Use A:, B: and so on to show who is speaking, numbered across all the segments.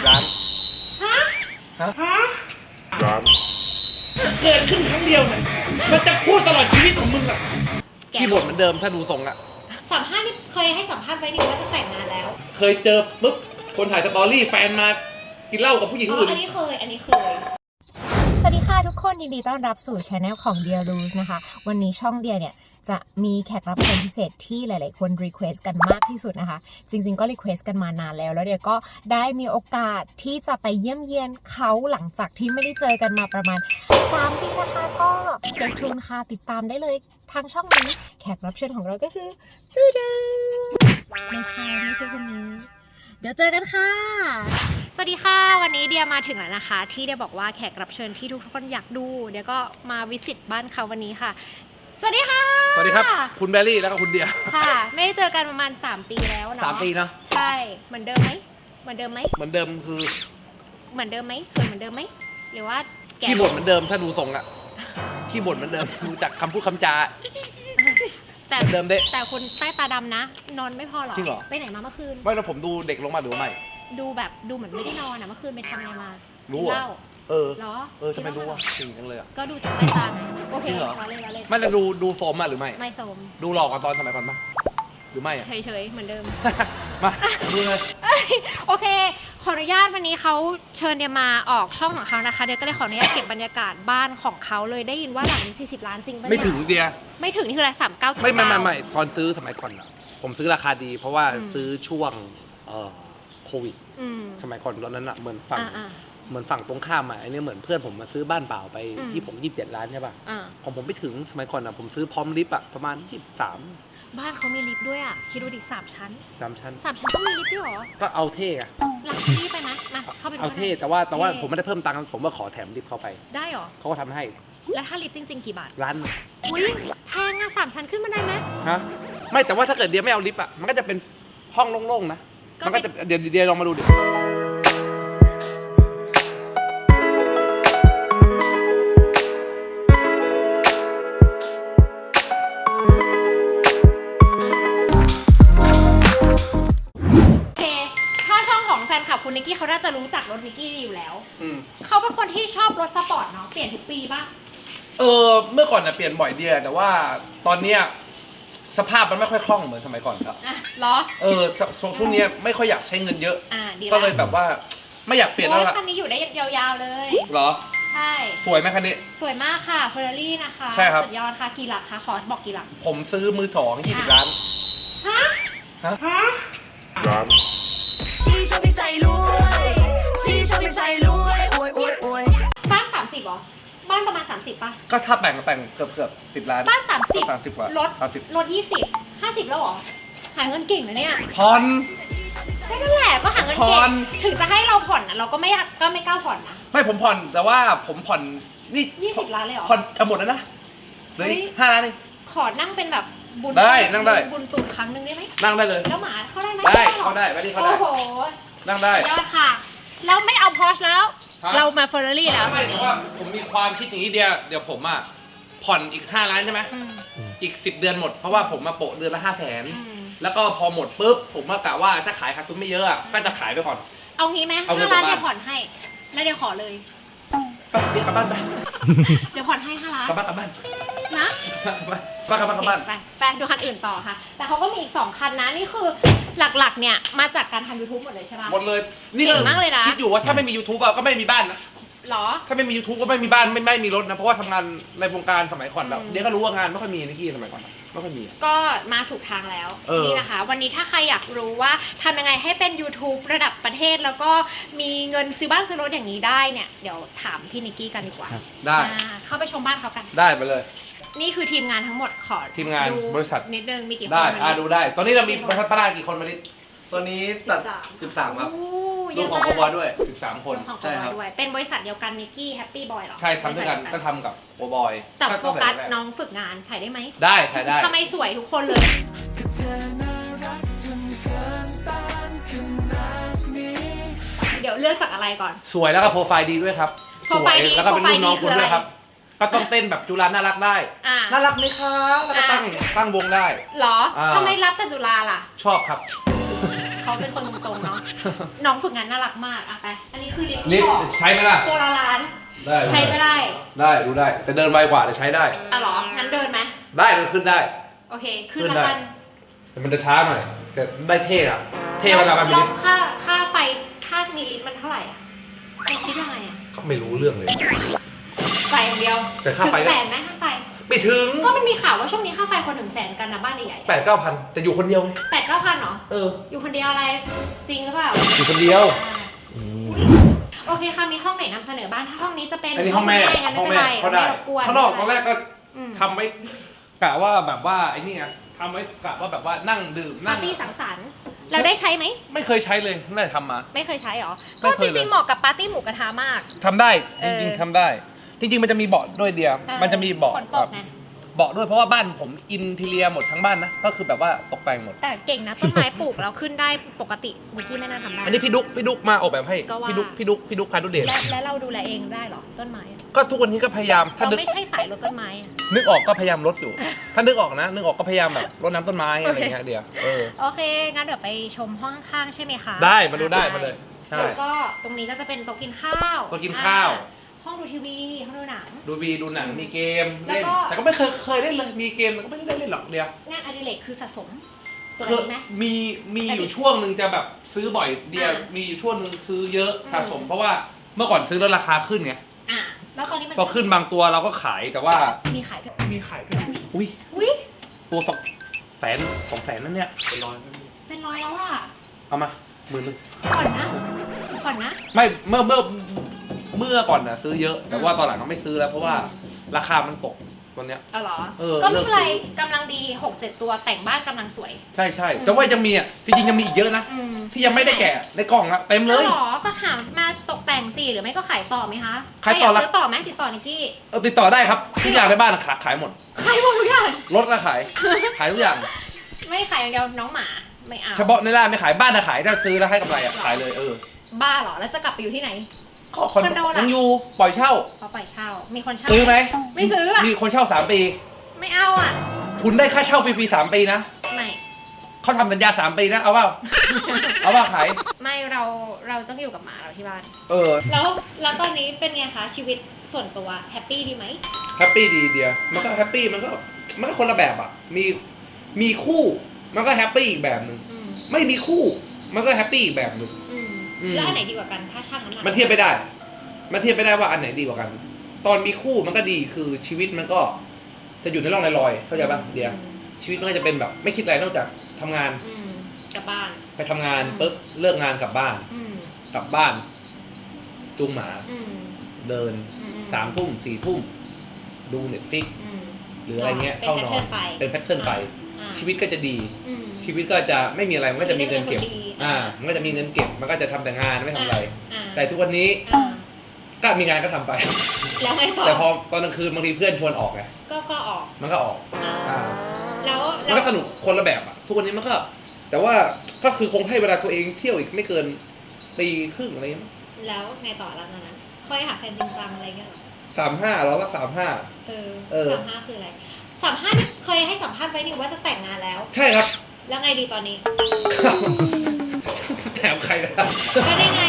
A: 20ล้าน
B: ฮะ
A: ฮะ
B: ฮะ
A: ล้าน
C: เกิดขึ้นครั้งเดียวเนี่ยมันจะพูดตลอดชีวิตของมึงอะ
B: แก
A: ที่บทเหมือนเดิมถ้าดูทรงอะ
B: สัมภาษณ์นี่เคยให้สัมภาษณ์ไว้นี่ว่าจะแต่งงานแล้ว
C: เคยเจอปุ๊บคนถ่ายสตอรี่แฟนมากินเหล้ากับผู้หญิง
B: อ๋อ
C: อื่น
B: อันนี้เคย อันนี้เคย
D: สวัสดีค่ะทุกคนยินดีต้อนรับสู่ช anel ของ Dear r u s นะคะ วันนี้ช่องเดียเนี่ย จะมีแขกรับเชิญพิเศษที่หลาย ๆ คนรีเควสกันมากที่สุดนะคะ จริง ๆ ก็รีเควสกันมานานแล้ว แล้วเดียก็ได้มีโอกาสที่จะไปเยี่ยมเยียนเขาหลังจากที่ไม่ได้เจอกันมาประมาณ 3 ปีนะคะ ก็ stay tuned ค่ะติดตามได้เลยทางช่องนี้แขกรับเชิญของเราก็คือจูดูไม่ใช่ไม่ใช่คนนี้เดี๋ยวเจอกันค่ะ
B: วัสดีค่ะ วันนี้เดียมาถึงแล้วนะคะ ที่เดียบอกว่าแขกรับเชิญที่ทุกคนอยากดู เดียก็มาวิสิตบ้านเขาวันนี้ค่ะ สวัสดีค่ะ
A: สวัสดีครับ คุณแบรี่แล้วก็คุณเดีย
B: ค่ะ ไม่ได้เจอกันประมาณ 3 ปีแล้วเนาะ
A: สามปีเนาะ
B: ใช่เหมือนเดิมไหมเหมือนเดิมไหม
A: เหมือนเดิมคือ
B: เหมือนเดิมไหมสวยเหมือนเดิมไหมหรือว่าแก่
A: ขี้บ่นเหมือนเดิมถ้าดูทรงอะขี้บ่นเหมือนเดิมดูจากคำพูดคำจา
B: แต่
A: เหมือนเดิมเด้
B: แต่คุณใต้ตาดำนะ นอนไม่พอเหรอ
A: จริงเหรอ
B: ไปไหนมาเมื่อคืน
A: ไม่แล้วผมดูเด็กลงมาหรือว่าไม่
B: ดูแบบดูเหมือนไม่ได้นอนอะเมื่อคืนไปทำอะไรมา
A: รู้
B: กิน
A: เหรอ
B: เหล้า
A: เออ
B: เหรอ
A: เออจะไม่รู้อะจริงจังเลยอะ
B: ก็ดูจากใต้ตาไงโอเค
A: จริงเหรอ
B: ล้อเล่นล้อเล่น
A: ไม่แล้วดูดูโฟมอะหรือไม่
B: ไม่สม
A: ดูหลอกกว่าตอนสมัยก่อนปะหรือไม่อะ
B: เฉยๆเหมือนเดิม
A: มาดูเลย
B: โอเค ขออนุญาตวันนี้เขาเชิญเดียมาออกช่องของเขานะคะ เดียก็เลยขออนุญาตเก็บบรรยากาศบ้านของเขาเลยได้ยินว่าหลังนี้ 40 ล้านจริงปะเนี่ย
A: ไม่ถึงเดีย
B: ไม่ถึงนี่คืออะไรสามเก้า
A: ไม่ไม่ไม่ไม่ตอนซื้อสมัยก่อนอะผมซื้อราคาดี เพราะว่า
B: อืม
A: ซื้อช่วงเอ่อ โควิด
B: อืม
A: สมัยก่อนตอนนั้นอะเหมือนฝั่ง
B: อ่าอ่า
A: เหมือนฝั่งตรงข้ามอะไอ้เนี่ยเหมือนเพื่อนผมมาซื้อบ้านเปล่าไป
B: อืม
A: ยี่ผมยี่สิบเจ็ดล้านใช่ป่ะ
B: อ่า
A: ของผมไม่ถึงสมัยก่อนอะผมซื้อพร้อมลิฟต์อะประมาณยี่สิบสาม
B: บ้านเขามีลิฟต์ด้วยอะคิดดูดิสามชั้น
A: สามชั้น
B: สามชั้นต้องมีลิฟต์ด้วยเหรอ
A: ก็เอาเท่อะ
B: ลักชัวรี่ไปนะมาเข้าไปดู
A: เอาเท่
B: หน่ย
A: แต่ว่าแต่ว่า
B: เท่
A: ผมไม่ได้เพิ่มตังค์ผมว่าขอแถมลิฟต์เข้าไป
B: ได้เหรอ
A: เขาก็ทำให้
B: แล้วถ้าลิฟต์จริง ๆ กี่บาท
A: ร้าน
B: อุ้ยแพงอะสามชั้นขึ้นมาได้ไหม
A: ฮะไม่แต่ว่าถ้าเกิดเดียไม่เอาลิฟต์อะมันก็จะเป็นห้องโล่งๆนะ
B: ก็
A: มันก็จะเดี๋ยวเดียลองมาดูดิ
B: โอเคถ้าช่องของแฟนคลับคุณนิกกี้เขาน่าจะรู้จักรถนิกกี้อยู่แล้ว
A: อืม
B: เขาเป็นคนที่ชอบรถสปอร์ตเนาะ เปลี่ยนทุกปีป่ะ
A: เออเมื่อก่อนน่ะเปลี่ยนบ่อยเดียแต่ว่าตอนเนี้ย สภาพมันไม่ค่อยคล่องเหมือนสมัยก่อนแล้ว
B: อะเหรอ
A: เออชช่วงเนี้ยไม่ค่อยอยากใช้เงินเยอะ
B: อ่าดี
A: ก็เลยแบบว่าไม่อยากเปลี่ยนแล้ว
B: โอ้ย
A: ล่ะ
B: คันนี้อยู่ได้ยาวๆเลย
A: เหรอ
B: ใช่
A: สวยไหมคันนี้
B: สวยมากค่ะเฟอร์รารี่นะคะ
A: ใช่ครับ
B: สุดยอดค่ะกี่หลักคะขอบอกกี่หลัก
A: ผมซื้อมือสองยี่สิบล้าน
B: ฮะ
A: ฮะ
B: ฮะ
A: ล้าน
E: ชีชอบให้ใส่รา
B: นประมาณ 30ป่ะ
A: ก็ถ้าแต่งก็แต่งเกือบเกือบสิบล้าน
B: บ้าน 30
A: สามสิบกว่าร
B: ถ
A: สามสิบ
B: รถ20 50 แล้วเหรอ หาเงินเก่งนะเนี่ย
A: ผ่อน
B: ก็นั่นแหละก็หาเงิน
A: ผ่
B: เก่
A: อง น
B: ถึงจะให้เราผ่อนนะเราก็ไม่อยากก็ไม่กล้าผ่อนนะ
A: ไม่ผมผ่อนแต่ว่าผมผ่อนนี่
B: 20ล้านเลยเหรอ
A: ผ่อนจะหมดแล้วนะเหลย
B: เฮ้ย
A: ห้าล้านเอง
B: ขอนั่งเป็นแบบบุญ
A: ได้นั่งได้
B: บุญตูดครั้งหนึ่งได้ไหม
A: นั่งได้เลย
B: แล้วหมาเข้าได้ไหม
A: ได้
B: หรอ
A: เข้าได้ไม่ได้เข้าได้
B: โอ้โห
A: นั่งได้
B: สุดยอดค่ะ แล้วไม่เอาพอชแล้ว
A: ฮะ
B: เรามาเฟอร์รารี่แล้ว
A: ไม่แต่ว่าผมมีความคิดอย่างนี้เดียวเดี๋ยวผมอะผ่อนอีก 5 ล้านใช่ไหม
B: อืม
A: อีก 10 เดือนหมด เพราะว่าผมมาโปะเดือนละ 5 0 0แสน
B: อืม
A: แล้วก็พอหมดปุ๊บ ผมมากะว่าถ้าขายขาดทุนไม่เยอะอะก็จะขายไปก่อน
B: เอางี้ไหม
A: เอาเงิ
B: ห้านล้าน
A: กลับบ้าน
B: เดี๋ยวผ่อนให้ แล้วเดี๋ยวขอเลย
A: ไปเดี๋ยวกลับบ้านไป
B: เดี๋ยวผ่อนให้ห้าล้าน
A: กลับบ้านกลับบ้าน
B: นะ
A: กลับบ้านกลับบ้านกลับบ้าน
B: ไปไปดูคันอื่นต่อค่ะ แต่เขาก็มีอีกสองคันนะ นี่คือหลักๆ เนี่ย มาจากการทำ YouTube หมดเลยใช่ปะ
A: หมดเลยนี่
B: เก่งมากเลยนะ
A: คิดอยู่ว่าถ้าไม่มี YouTube อะก็ไม่มีบ้านนะ
B: หรอ
A: ถ้าไม่มี YouTube ก็ไม่มีบ้านไม่ไม่มีรถนะ เพราะว่าทำงานในวงการสมัยก่อนแล้ว
B: อืม
A: เดี๋ยวก็รู้ว่างานไม่ค่อยมีนิกกี้สมัยก่อนอะไม่ค่อยมีอะ
B: ก็มาถูกทางแล้ว
A: เออ
B: นี่นะคะ วันนี้ถ้าใครอยากรู้ว่าทำยังไงให้เป็น YouTube ระดับประเทศแล้วก็มีเงินซื้อบ้านซื้อรถอย่างนี้ได้เนี่ย เดี๋ยวถามพี่นิกกี้กันดีกว่า
A: ได้
B: อ่าเข้าไปชมบ้านเขากัน
A: ได้ไปเลย
B: นี่คือทีมงานทั้งหมดขอ
A: ทีมงาน
B: ดู
A: บริษัท
B: นิดนึงมีกี่คน
A: ได้
B: วันนี้
A: อ่าดูได้ ตอนนี้เรามีบริษัทป้าได้กี่คนมาดิ
F: ตัวนี้ตัด
B: 13
F: 13ครับ
B: โอ้
F: ร
B: เยว
F: ม
B: อะ
F: ของ
B: มาก
F: โคบอยด้วย
A: 13 คน
B: รวมของ
F: ใช่ครับ
B: ด้วยเป็นบริษัทเดียวกันนิกกี้แฮปปี้บอยหรอ
A: ใช่ทำด้วยกัน
B: บริษั
A: ก็
B: ทเดียว
A: ทำกับโอบอย
B: แต่โฟกัส
A: แบบแร
B: น้องฝึกงานถ่ายได้ไหม
A: ได้ถ่ายได้
B: ทำไมสวยทุกคนเลยเดี๋ยวเลือกจากอะไรก่อน
A: สวยแล้วก็โปรไฟล์ดีด้วยครับ
B: โปรไฟล์ดี
A: สวยแล้วก็เป็นรุ่นน้อง
B: โปร
A: คุณ
B: ไฟล์ดี
A: ด้วยครับ ก็ต้องเต้นแบบจุฬาน่ารักได้
B: อ่า
A: น่ารักไหมคะ แล้วก็ตั้ง
B: อ่า
A: ตั้งวงได้
B: เหรอ
A: อ่า
B: ทำไมรับแต่จุฬาล่ะ
A: ชอบครับ
B: ขอเขาเป็นคนตรงๆเนาะ น้องฝึกงานน่ารักมากอะไป อันนี้คือลิฟต์
A: ลิ
B: ที่
A: ฟ
B: บ
A: ต์
B: อก
A: ใช้ไหมล่ะ
B: ตัวละล้าน
A: ได้
B: ใช้ก็ได้
A: ได้ดูได้ แต่เดินไวกว่าแต่ใช้ได้
B: อะเหรอ งั้นเดินไหม
A: ได้เดินขึ้นได้
B: โอเค ขึ้น
A: ขึ้น
B: แล้ว
A: ได้
B: กัน
A: แต่มันจะช้าหน่อย แต่ได้เท่อะเท่เวลามันมี
B: แล้
A: ลิ
B: ว
A: ฟต์
B: ค่าค่าไฟค่ามีลิฟต์มันเท่าไหร่อะแกคิดยังไงอะ
A: เขาไม่รู้เรื่องเลย
B: จ่ายอย่างเดียว
A: แต่ค่าไฟ
B: ถึงแสนไหมค่าไฟ
A: ไม่ถึง
B: ก็มันมีข่าวว่าช่วงนี้ค่าไฟคนถึงแสนกันนะบ้านใหญ่
A: แปดเก้าพันแต่อยู่คนเดียวไง
B: แปดเก้าพันเหรอ
A: เออ
B: อยู่คนเดียวอะไรจริงหรือเปล่า
A: อยู่คนเดียว
B: อ่าโอเคค่ะมีห้องไหนนำเสนอบ้างถ้าห้องนี้จะเป็น
A: อันนี้ห้องแม่
B: งั้น
A: ห้
B: ไม่
A: อง
B: เป็น
A: แม่
B: ไร
A: เขาได้
B: ม่รบกวน
A: ข้างนอกตอนแรกก็
B: อืม
A: ทำไว้กะว่าแบบว่าไอ้นี่ไงทำไว้กะว่าแบบว่านั่งดื่ม
B: ปา
A: นั่ง
B: ร์ตี้สังสรรค์เราได้ใช้ไหม
A: ไม่เคยใช้เลยน่าจะทำมา
B: ไม่เคยใช้หรอ
A: ไม่
B: ก็
A: เค
B: จ
A: ยเลย
B: ริงๆเหมาะกับปาร์ตี้หมูกระทะมาก
A: ทำได้
B: เอ
A: จ
B: อ
A: ริงๆทำได้ จริงๆมันจะมีเบาะด้วยเดียว
B: เออ
A: มันจะมีเบาะ
B: ฝนตกไง
A: เบาะด้วยเพราะว่าบ้านผมอินทีเรียหมดทั้งบ้านนะ ก็คือแบบว่าตกแต่งหมด
B: แต่เก่งนะต้นไม้ปลูกแล้วขึ้นได้ปกตินิกกี้ไม่น่าทำได้
A: อันนี้พี่ดุ๊กพี่ดุ๊กมาออกแบบให้
B: ก็ว่า
A: พี่ดุ๊กพี่ดุ๊กพี่ดุ๊กพานุเดช
B: และและเราดูแลเองได้เหรอต้นไม้อะ
A: ก็ทุกวันนี้ก็พยายามถ้า
B: เรา
A: นึก
B: ไม่ใช่สายรดต้นไม้อะ
A: นึกออกก็พยายามลดอยู่ ถ้านึกออกนะ นึกออกก็พยายามแบบรดน้ำต้นไม้อะไรเงี้ยเดียวเออ
B: โอเค งั้นเดี๋ยวไปชมห้องข้างๆใช่ไหมคะ
A: ได้มาดูได้มาเลยใช่
B: แล้วก็ตรงนี้ก็จะเป็นโต๊ะกินข้าว
A: โต๊ะกินข้าว
B: อ่ห้องดูทีวี ห้องดูหนัง
A: ดูวีดูหนังมีเกม
B: แล้ว
A: เล่น
B: ก็
A: แต่ก็ไม่เคยเคยเล่นเลยมีเกมแต่ก็ไม่ได้เล่นหรอกเดียว
B: งานอดิเรกคือสะสมตัว
A: คือ
B: นี้ไหม
A: มีมีอยู่
B: Addict
A: ช่วงหนึ่งจะแบบซื้อบ่อยเดียว
B: อ่า
A: มีอยู่ช่วงหนึ่งซื้อเยอะ
B: อืม
A: สะสม เพราะว่าเมื่อก่อนซื้อแล้วราคาขึ้นไง
B: อะแล้วตอนนี้มัน
A: พอขึ้นบางตัวเราก็ขายแต่ว่า
B: มีขายด้วย
A: มีขายด้วยอุ้ย
B: อุ้ย
A: ตัวสองแสนสองแสนนั่นเนี่ยเป็นร้อย
B: เป็นร้อยแล้วอะ
A: เอามาหมื่นหนึง
B: ก่อนนะก่อนนะ
A: ไม่เมื่อเมื่อ เมื่อก่อนนะซื้อเยอะ แต่ว่า
B: อืม
A: ตอนหลังก็ไม่ซื้อแล้วเพราะว่า
B: อืม
A: ราคามันตกตัวเนี้ย
B: เอาเหรอ
A: เออ
B: ก็ไม่เป็นไร
A: เลิกซื้อ
B: กำลังดีหกเจ็ดตัวแต่งบ้านกำลังสวย
A: ใช่ใช่
B: อืม
A: แต่ว่ายังมีอะจริงๆยังมีอีกเยอะนะ
B: อืม
A: ที่ยังไม่ได้แกะในกล่องอะเต็มเลย
B: อาหรอ ก็หามาตกแต่งสิหรือไม่ก็ขายต่อไหมคะ
A: ขายต่อ
B: ใคร
A: ละ
B: กซื้อต่อไหมติดต่อนิกกี้
A: เออติดต่อได้ครับทุกอย่างในบ้านอะขายขายหมด
B: ขายหมดทุกอย่าง
A: รถก็ขาย ขายทุกอย่าง
B: ไม่ขายอย่างเดียวน้องหมาไม่เอา
A: เฉพาะในร้านไม่ขายบ้านจะขายถ้าซื้อแล้วให้กำไรอะขายเลยเออ
B: บ้าเหรอ แล้วจะกลับไปอยู่ที่ไหน
A: ก็คอน
B: คอนโดล่ะ
A: ยังอยู่ปล่อยเช่า
B: เขาปล่อยเช่า มีคนเช่า
A: ซื้อไหม
B: ไม่ซื้ออะ
A: มีคนเช่าสามปี
B: ไม่เอาอะ
A: คุณได้ค่าเช่าฟรีๆสามปีนะ
B: ไม่
A: เขาทำสัญญาสามปีนะเอาเปล่าเอาเปล่าขาย
B: ไม่เราเราต้องอยู่กับหมาเราที่บ้าน
A: เออ
B: แล้วแล้วตอนนี้เป็นไงคะชีวิตส่วนตัวแฮปปี้ดีไหม
A: แฮปปี้ดีเดียวมันก็แฮปปี้มันก็มันก็คนละแบบอะมีมีคู่มันก็แฮปปี้อีกแบบหนึ่ง
B: อืม
A: ไม่มีคู่มันก็แฮปปี้อีกแบบหนึ่ง
B: อืม
A: อืม
B: แล้วอันไหนดีกว่ากันถ้าช่างน้ำหนัก
A: มันเทียบไม่ได้ มันเทียบไม่ได้ว่าอันไหนดีกว่ากัน ตอนมีคู่มันก็ดีคือชีวิตมันก็จะอยู่ในร่องในรอยเข้าใจป่ะเดียว ชีวิตมันก็จะเป็นแบบไม่คิดอะไรนอกจากทำงาน
B: อืมกลับบ้าน
A: ไปทำงาน
B: อืม
A: ปุ๊บเลิกงานกลับบ้าน
B: อืม
A: กลับบ้านจูงหมา
B: อืม
A: เดิน
B: อืม
A: สามทุ่มสี่ทุ่มดูเน็ตฟิก
B: อืม
A: หรืออะไรเงี้ย
B: เป็น
A: เข้านอน
B: pattern ไป
A: เป็นแพทเทิร์นไป
B: อ่า
A: ชีวิตก็จะดี
B: อืม
A: ชีวิตก็จะไม่มีอะไรมันก็จะมีเงินเก็บ
B: ชีวิตก็จะเป็นคนดี
A: อ่า มันก็จะมีเงินเก็บ มันก็จะทำแต่งานไม่ทำอะไร
B: อ่า
A: แต่ทุกวันนี้
B: อ่า
A: ก็มีงานก็ทำไป
B: แล้วไงต่อ
A: แต่พอตอนกลางคืนบางทีเพื่อนชวนออกไง
B: ก็ก็ออก
A: มันก็ออก
B: อ่า
A: อ่า
B: แล้ว
A: มันก็สนุกคนละแบบอะทุกวันนี้มันก็ แต่ว่าก็คือคงให้เวลาตัวเองเที่ยวอีกไม่เกินปีครึ่งอะไรเงี้ย
B: แล้วไงต่อหลังจากนั้น ค่อยหาแฟนจริงจังอะไรเงี้ยเหรอ
A: สามห้าเราก็สามห้า
B: เออ
A: เออ
B: สามห้าคืออะไร สามห้าเคยให้สัมภาษณ์ไว้นี่ว่าจะแต่งงานแล้ว
A: ใช่ครับ
B: แล้วไงดีตอนนี้
A: แถมใครนะ
B: ก็ได้ไง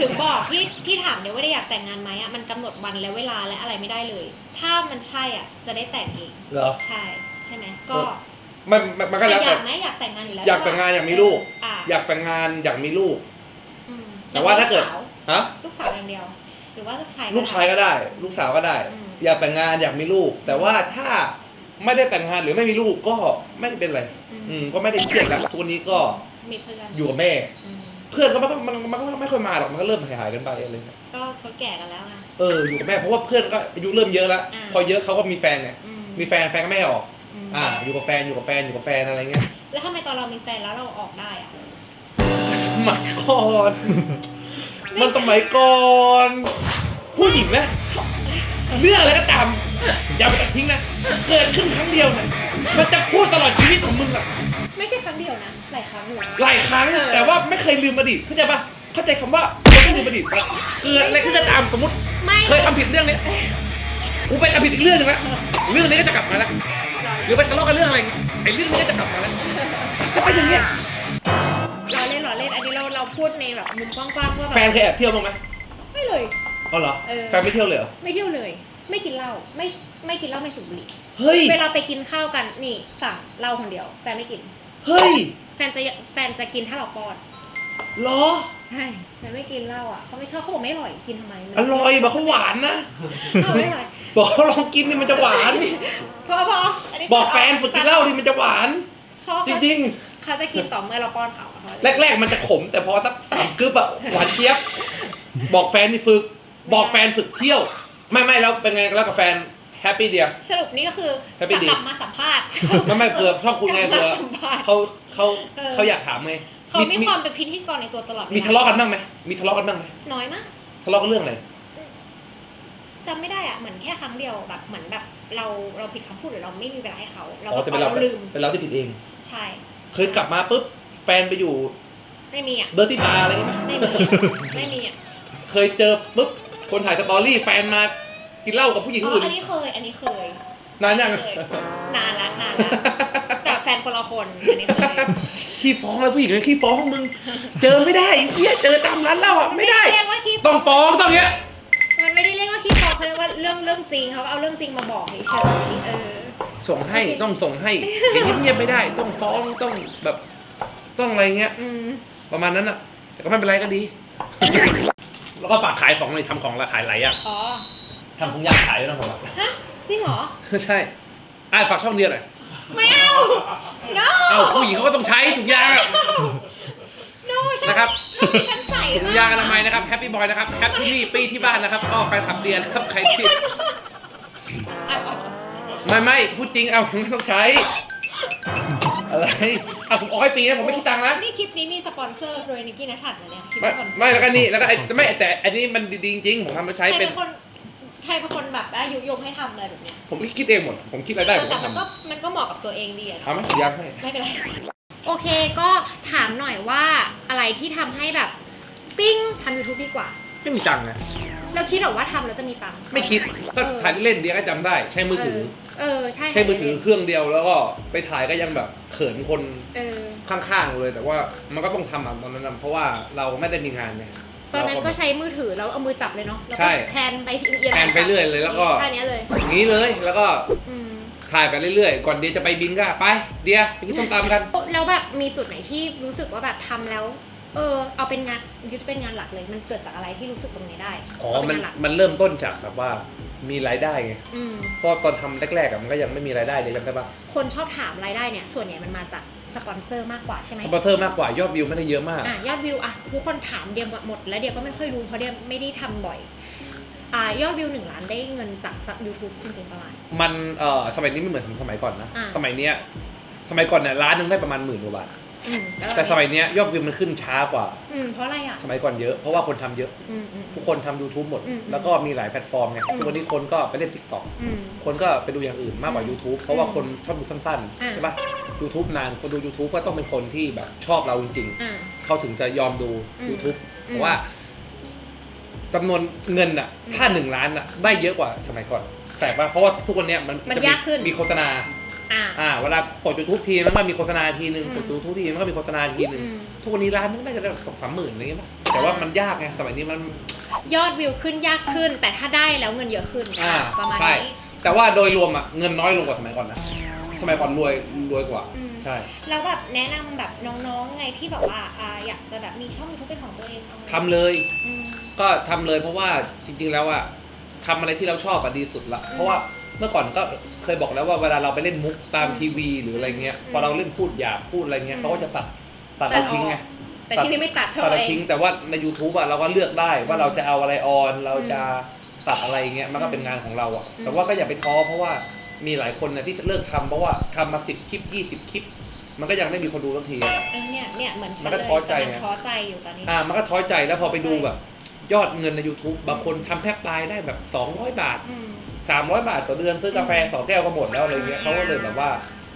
B: ถึงบอกที่ที่ถามเนี่ยว่าได้อยากแต่งงานไหมอะมันกำหนดวันและเวลาและอะไรไม่ได้เลย ถ้ามันใช่อะจะได้แต่งเอง
A: เหรอ
B: ใช่ใช่ไหมก็
A: มันมันมันก็
B: แต่
A: แล้ว
B: อ
A: แต่
B: ยากไหมอยากแต่งงานอยู่แล้ว
A: อยากแต่งงานอยากมีลูก
B: อะ
A: อยากแต่งงานอยากมีลูก
B: อืม
A: แต่ว่าถ้าเกิด
B: ลูสว
A: ฮะ
B: ลูกสาวอย่างเดียว หรือว่าลูกชาย
A: ลูกชายก็ได้ ลูกสาวก็ได้
B: อืม
A: อยากแต่งงานอยากมีลูก แต่ว่าถ้า ไม่ได้แต่งงานหรือไม่มีลูกก็ไม่ได้เป็นไร
B: อืม
A: อืมก็ไม่ได้เครียดแล้วทุกวันนี้ก็
B: มีเพื่อน
A: อยู่กับแม่
B: อืม
A: เพื่อนก็ไม่ค่อยมันมันก็ไม่ค่อยมาหรอกมันก็เริ่มหายหายๆกันไปอะไรเงี้ย
B: ก็เขาแก่กันแล้วไง
A: เอออยู่กับแม่เพราะว่าเพื่อนก็อายุเริ่มเยอะแล้ว
B: อ่า
A: พอเยอะเขาก็มีแฟนไง
B: อืม
A: มีแฟนแฟนก็ไม่ให้ออก
B: ม
A: อ่า อยู่กับแฟนอยู่กับแฟนอยู่กับแฟนอะไรเงี้ย
B: แล้วทำไมตอนเรามีแฟนแล้วเราออกได้อะ
A: สมัยก่อนมันสมัยก่อน ผู้หญิงนะชอบเรื่องอะไรก็ตาม อย่าไปตัดทิ้งนะ เกิดขึ้นครั้งเดียวนะมันจะพูดตลอดชีวิตของมึงอะ
B: ไม่ใช่ครั้งเดียวนะ หลายครั้งอยู่
A: หลายครั้ง
B: เออ
A: แต่ว่าไม่เคยลืมอดีตเข้าใจปะเข้าใจคำว่าเราไม่ลืมอดีตปะเกิดอะไรขึ้นก็ตามสมมติ
B: ไม่
A: เคยทำผิดเรื่องนี้กูไปทำผิดอีกเรื่องหนึงแล้วเรื่องนี้ก็จะกลับมาแล้วหรือไปทะเลาะกันเรื่องอะไรไอ้เรื่องนี้ก็จะกลับมาแล้วจะเป็นอย่างเงี้ย
B: รอเล่นรอเล่นพูดในแบบมุมกว้างๆว่า
A: แฟ
B: แบบ
A: นเคยแอบเที่ยวบ้างไหม
B: ไม่เลย
A: อ๋อเหรอ
B: เออ
A: แฟนไม่เที่ยวเลยเหรอ
B: ไม่เที่ยวเลย ไม่กินเหล้าไม่ไม่กินเหล้าไม่สูบบุหรี่
A: เฮ้ย
B: เวลาไปกินข้าวกันนี่สั่งเหล้าคนเดียว แฟนไม่กิน
A: เฮ้ย
B: แฟนจะแฟนจะกินถ้าเราป้อน
A: เหรอ
B: ใช่แฟนไม่กินเหล้าอะเขาไม่ชอบเขาบอกไม่อร่อยกินทำไมมัน
A: อร่อยบอกเขาหวานนะ
B: เอาไม่อร่อย
A: บอกเขาลองกินนี่มันจะหวาน
B: พอพออันนี้
A: บอกแฟนฝึกกินเหล้าดิมันจะหวาน
B: เขา
A: จริง
B: เขาจะกินต่อเมื่อเราป้อนเขาอะเขา
A: ๆแรก ๆ มันจะขม แต่พอสักสามกึ๊บอะหวานเจี๊ยบ บอกแฟนนี่ฝึก บอกแฟนฝึกเที่ยว ไม่ไม่แล้วเป็นไงแล้วกับแฟนแฮปปี้เดีย
B: สรุปนี่ก็คือ
A: Happy day
B: กลับมาสัมภาษณ์
A: ไม่ไม่เผื่อชอบคุณไง
B: กลับ
A: เผื่อ
B: มาสัมภาษณ์
A: เขาเขา
B: เออ
A: เขาอยากถามไง
B: เขามีความเป็นพิธีกรในตัวตลอดวล
A: มีทะเลาะกันบ้างไหมมีทะเลาะกันบ้างไหม
B: น้อยมาก
A: ทะเลาะกันเรื่องอะไร
B: จำไม่ได้อะเหมือนแค่ครั้งเดียวแบบเหมือนแบบเราเราผิดคำพูดหรือเราไม่มีเวลาให้เขาเรา
A: อ๋อ
B: ก็
A: แต่เป็นเรา
B: เราลืม
A: เป็นเราที่ผิดเอง
B: ใช่
A: เคยกลับมาปุ๊บแฟนไปอยู่
B: ไม่มีอะ
A: เดอร์ตี้บาร์อะไรอย่างเงี้ยไหม
B: ไม่มีอะไม่มีอะ
A: เคยเจอปุ๊บ คนถ่ายสตอรี่แฟนมากินเหล้ากับผู้หญิง
B: อ๋อ
A: อื่น
B: อันนี้เคย อันนี้เคย
A: นานยัง
B: เคยนานละนานละแต่แฟนคนละคน อันนี้เคย
A: ขี้ฟ้องแล้วผู้หญิงเลยขี้ฟ้องมึง เจอไม่ได้ไอ้เฮียเจอตามร้านเหล้าอะไม่ได้
B: เรียกว่าขี้
A: ต้องฟ้องต้องเงี้ย
B: มันไม่ได้เรียกว่าขี้ฟ้องเขาเรียกว่าเรื่องเรื่องจริงเขาเอาเรื่องจริงมาบอกเฉยๆเออ
A: ส่งให้ต้องส่งให้เห็นเงียบๆไม่ได้ ต้องฟ้องต้องแบบ ต้องอะไรเงี้ย
B: อืม
A: ประมาณนั้นอะ แต่ก็ไม่เป็นไรก็ดี แล้วก็ฝากขายของเลยทำของละขายหลายอย่าง
B: อ๋อ
A: ทำถุงยางขายด้วยนะผมอะ
B: ฮะ จริงเหรอ
A: ใช่อะฝากช่องเดียวหน่อย
B: ไม่เอา no
A: เอ้าผู้หญิงเขาก็ต้องใช้ถุงยางอะ
B: no ชอบ
A: นะครับ
B: ชอบที่ฉันใส่
A: ถุงยางอนามัยนะครับแฮปปี้บอยนะครับแฮปปี้นี่ปีที่บ้านนะครับก็แฟนขับเดียนะครับใครที่
B: อะอะ
A: ไม่ไม่พูดจริงเอาไม่ต้องใช้ อะไรเอาผมออกให้ฟรีนะผมไม่คิดตังค์นะ
B: นี่คลิปนี้มีสปอนเซอร์โดยนิกกี้นัชัดนะเนี่ยคลิป
A: ไม่
B: สปอนเซอร์
A: ไม่แล้วก็นี่แล้วก็ไอ้ไม่แต่อันนี้มันดีจริงๆผมทำมา
B: ใค
A: ใช้
B: ร
A: เป็
B: เป็นนคนใครเป็นคนแบบว่ายุยงให้ทำอะไรแบบเนี้ย
A: ผมคิดเองหมด ผมคิดอะไรได้ผม
B: แต่
A: ก็
B: มัน
A: ทำ
B: ก็มันก็เหมาะกับตัวเองดีอะ
A: ทำไหมถุงยางให้
B: ไม่เป็นไรโอเคก็ถามหน่อยว่าอะไรที่ทำให้แบบปิ้งทำ YouTube ดีกว่า
A: ไม่มีตังค์นะ
B: เราคิดหรอว่าทำแล้วจะมีตังค์
A: ไม่คิดก็ถ่ายเล่นๆเดียวก็จำได้ ใช้มือถือ
B: เออใช่
A: ใช้มือถือเครื่องเดียวแล้วก็ไปถ่ายก็ยังแบบ เขินคน
B: เออ
A: ข้างๆเลย แต่ว่ามันก็ต้องทำอะตอนนั้นนะเพราะว่าเราไม่ได้มีงานไง
B: ตอนนั้น
A: เรา
B: ก็ใช้มือถือแล้วเอามือจับเลยเนาะแล้ว
A: ใช่
B: ก็แพนไปเอียง
A: แพนไปเรื่อยเลยแล้วก็
B: แค่เนี้ยเลย
A: อย่างนี้เลยแล้วก็
B: อืม
A: ถ่ายไปเรื่อยๆ ก่อนเดียจะไปบินก็ไป เดียไปกินส้มตำกัน
B: แล้วแบบมีจุดไหนที่รู้สึกว่าแบบทำแล้ว เออเอาเป็นงานยึดเป็นงานหลักเลย มันเกิดจากอะไรที่รู้สึกตรงนี้ได้
A: อ๋อ
B: เอาเป็
A: มัน
B: นงานหลัก
A: มันเริ่มต้นจากแบบว่ามีรายได้ไง
B: อืม
A: เพราะตอนทำแรกๆอะมันก็ยังไม่มีรายได้เดียจำได้ปะ
B: คนชอบถามรายได้เนี่ย ส่วนใหญ่มันมาจากสปอนเซอร์มากกว่าใช่ไหม
A: สปอนเซอร์มากกว่ายอดวิวไม่ได้เยอะมาก
B: อะยอดวิวอะทุกคนถามเดียหมด แล้วเดียก็ไม่ค่อยรู้เพราะเดียไม่ได้ทำบ่อย อ่ายอดวิวหนึ่งล้านได้เงินจากยูทูบจริงๆประมาณ
A: มันเอ่อสมัยนี้ไม่เหมือนสมัยก่อนนะ
B: อ่า
A: สมัยเนี้ยสมัยก่อนเนี่ยร้านหนึงได้ประมาณหมื่นกว่าบาท
B: อืมล้ว
A: แต่สมัยเนี้ยยอดวิวมันขึ้นช้ากว่า
B: อืมเพราะอะไรอะ
A: สมัยก่อนเยอะ เพราะว่าคนทำเยอะ
B: อืมอืม
A: ทุกคนทำ YouTube หมด
B: อืม
A: แล้วก็มีหลายแพลตฟอร์มไง
B: อืม
A: ทุกวันนี้คนก็ไปเล่น TikTok
B: อืม
A: คนก็ไปดูอย่างอื่นมากกว่า
B: อืม
A: YouTube เพราะว่า
B: อืม
A: คนชอบดูสั้น
B: อ่า
A: ๆ ใช่ปะ YouTube นาน คนดู YouTube ก็ต้องเป็นคนที่แบบชอบเราจริง
B: อ่า
A: ๆ เขาถึงจะยอมดู
B: อืม
A: YouTube
B: อืม
A: เพราะว่าจำนวนเงินอะ
B: อืม
A: ถ้าหนึ่งล้านอะได้เยอะกว่าสมัยก่อน แต่ว่าเพราะว่าทุกวันเนี้ยมัน
B: มัน
A: จะ
B: ยากขึ้น
A: มีโฆษณา
B: อ่า
A: อ่าเวลากด YouTube ทีมันก็มีโฆษณาทีนึง
B: อืม
A: กด YouTube ทีมันก็มีโฆษณาทีนึง
B: อืม
A: ทุกวันนี้ร้านนึงน่าจะได้สองสามหมื่นอะไรเงี้ยป่ะแต่ว่ามันยากไงสมัยนี้มัน
B: ยอดวิวขึ้นยากขึ้น แต่ถ้าได้แล้วเงินเยอะขึ้น
A: อ่า
B: ประมาณ
A: ใช่
B: นี้
A: แต่ว่าโดยรวมอะเงินน้อยลงกว่าสมัยก่อนนะสมัยก่อนรวยรวยกว่า
B: อืม
A: ใช่
B: แล้วแบบแนะนำแบบน้องๆไงที่แบบว่าอ่าอยากจะแบบมีช่องยูทูบเป็นของตัวเองเอาไหม
A: ทำเลย
B: อืม
A: ก็ทำเลยเพราะว่าจริงๆแล้วอะทำอะไรที่เราชอบอะดีสุดละ
B: อืม
A: เพราะว่า เมื่อก่อนก็เคยบอกแล้วว่าเวลาเราไปเล่นมุกตาม
B: อืม
A: ทีวีหรืออะไรเงี้ย
B: อืม
A: พอเราเล่นพูดหยาบพูดอะไรเงี้ย
B: อืม
A: เขาก็จะตัดตัด
B: ตัด
A: เราทิ้งไง
B: ออกแต่ที่นี่ไม่ตัดช่อง
A: ตัดเรา
B: เอ
A: ทิ้ง
B: ง
A: แต่ว่าใน YouTube อะเราก็เลือกได้ว่า
B: อืม
A: เราจะเอาอะไรออนเรา
B: อืม
A: จะตัดอะไรเงี้ยมันก็
B: อืม
A: เป็นงานของเราอะ
B: อืม
A: แต่ว่าก็อย่าไปท้อเพราะว่ามีหลายคนนะที่เลิกทำเพราะว่าทำมาสิบคลิปยี่สิบคลิป มันก็ยังไม่มีคนดูสักทีอะ
B: เออเนี่ยเนี่ยเหมือนฉั
A: มันก็
B: เลย
A: ท้อใจ
B: กำลัง
A: ไง
B: ท้อใจอยู่ตอนนี้
A: อ่ามันก็ท้อใจแล้วพอไปดู
B: ใช่
A: แบบ ยอดเงินใน YouTube บางคนทำแทบตายได้แบบ 200 บาท
B: อืม
A: 300บาทต่อเดือนซื้อกาแฟสองแก้วก็หมดแล้วอะไรเงี้ย
B: อืม
A: เขาก็เลยแบบว่า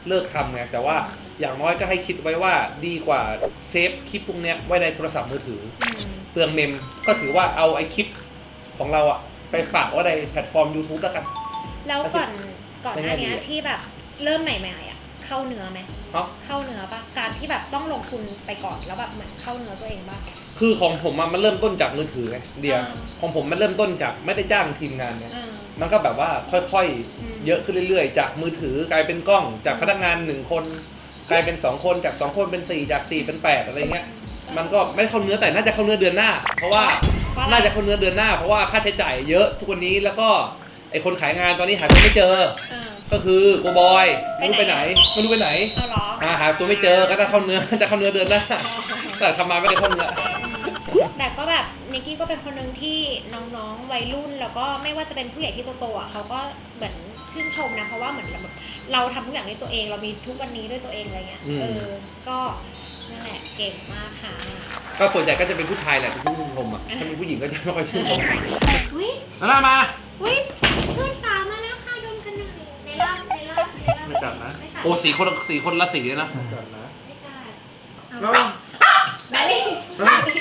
A: เลิกทำไงแต่ว่าอย่างน้อยก็ให้คิดไว้ว่าดีกว่าเซฟคลิปพวกเนี้ยไว้ในโทรศัพท์มือถือ
B: อืม
A: เปลืองเมมก็ถือว่าเอาไอคลิปของเราอะไปฝากไว้ในแพลตฟอร์ม YouTube แล้วกัน
B: แล้วก่อนก่อนหน้า
A: ไม่
B: เนี้ย
A: ง่ายดีอะ
B: ที่แบบเริ่มใหม่ๆอะเข้าเนื้อไหม
A: เนาะ
B: เข้าเนื้อปะการที่แบบต้องลงทุนไปก่อนแล้วแบบเหมือนเข้าเนื้อตัวเองปะ
A: คือของผมอะมันเริ่มต้นจากมือถือไงเดียว
B: อ่า
A: ของผมมันเริ่มต้นจากไม่ได้จ้างทีมงานไง
B: เออ
A: มันก็แบบว่าค่อย
B: อืม
A: ๆเยอะขึ้นเรื่อยๆ จากมือถือกลายเป็นกล้อง จากพนักงานหนึ่งคน กลายเป็นสองคนจากสองคนเป็นสี่จากสี่เป็นแปดอะไรเงี้ย มันก็ไม่เข้าเนื้อแต่น่าจะเข้าเนื้อเดือนหน้า เพราะว่า
B: เพราะอะไร
A: น่าจะเข้าเนื้อเดือนหน้า เพราะว่าค่าใช้จ่ายเยอะทุกวันนี้แล้วก็ไอคนขายงานตอนนี้หาตัวไม่เจอ
B: เออ
A: ก็คือโกบอยไม่รู้ไปไหนไม่รู้ไปไหน
B: เอาเหรอ
A: อ่าหาตัวไม่เจอก็จะเข้าเนื้อ จะเข้าเนื้อเดือนหน้าแต่ทำมาไม่ได้เข้าเนื้อ
B: แต่ก็แบบนิกกี้ก็เป็นคนหนึ่งที่น้องๆวัยรุ่น แล้วก็ไม่ว่าจะเป็นผู้ใหญ่ที่โตๆอะเขาก็เหมือนชื่นชมนะเพราะว่าเหมือนแบบเราทำทุกอย่างด้วยตัวเอง เรามีทุกวันนี้ด้วยตัวเองอะไรเงี้ย
A: อืม
B: เออก็นั่นแหละเก่งมากค่ะ
A: ก็ส่วนใหญ่ก็จะเป็นผู้ชายแหละที่ชื่นชมอะถ้ามีผู้หญิงก็จะไม่ค่อยชื่นชม
B: อุ้ย
A: เอาหน้ามา
B: อุ้ยเพื่อนสาวมาแล้วค่ะดมกันหน่อยในรอบในรอบในรอบ
A: ไม่จัดนะ
B: ไม่จัด
A: โอ้สีคนละสีคนละสีเลยนะ
B: ไม่จัด
A: เอา
B: แบลลี่
A: เอาเร็ว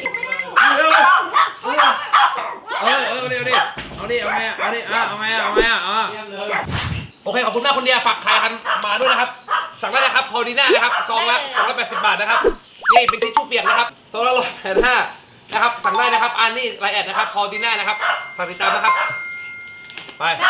A: เออเออเร็วดิเอาดิเอาไงอะเอาดิอะเอาไงอะเอาไงอะอะโอเคขอบคุณมากคนเดียวฝากขายคันมาด้วยนะครับ สั่งได้นะครับพอดีน่านะครับซองละสองร้อยแปดสิบบาทนะครับนี่เป็นทิชชู่เปียกนะครับซองละร้อยแปดห้านะครับสั่งได้นะครับอันนี้ไลน์แอดนะครับพอดีน่านะครับฝากติดตามนะครับไป
B: ไป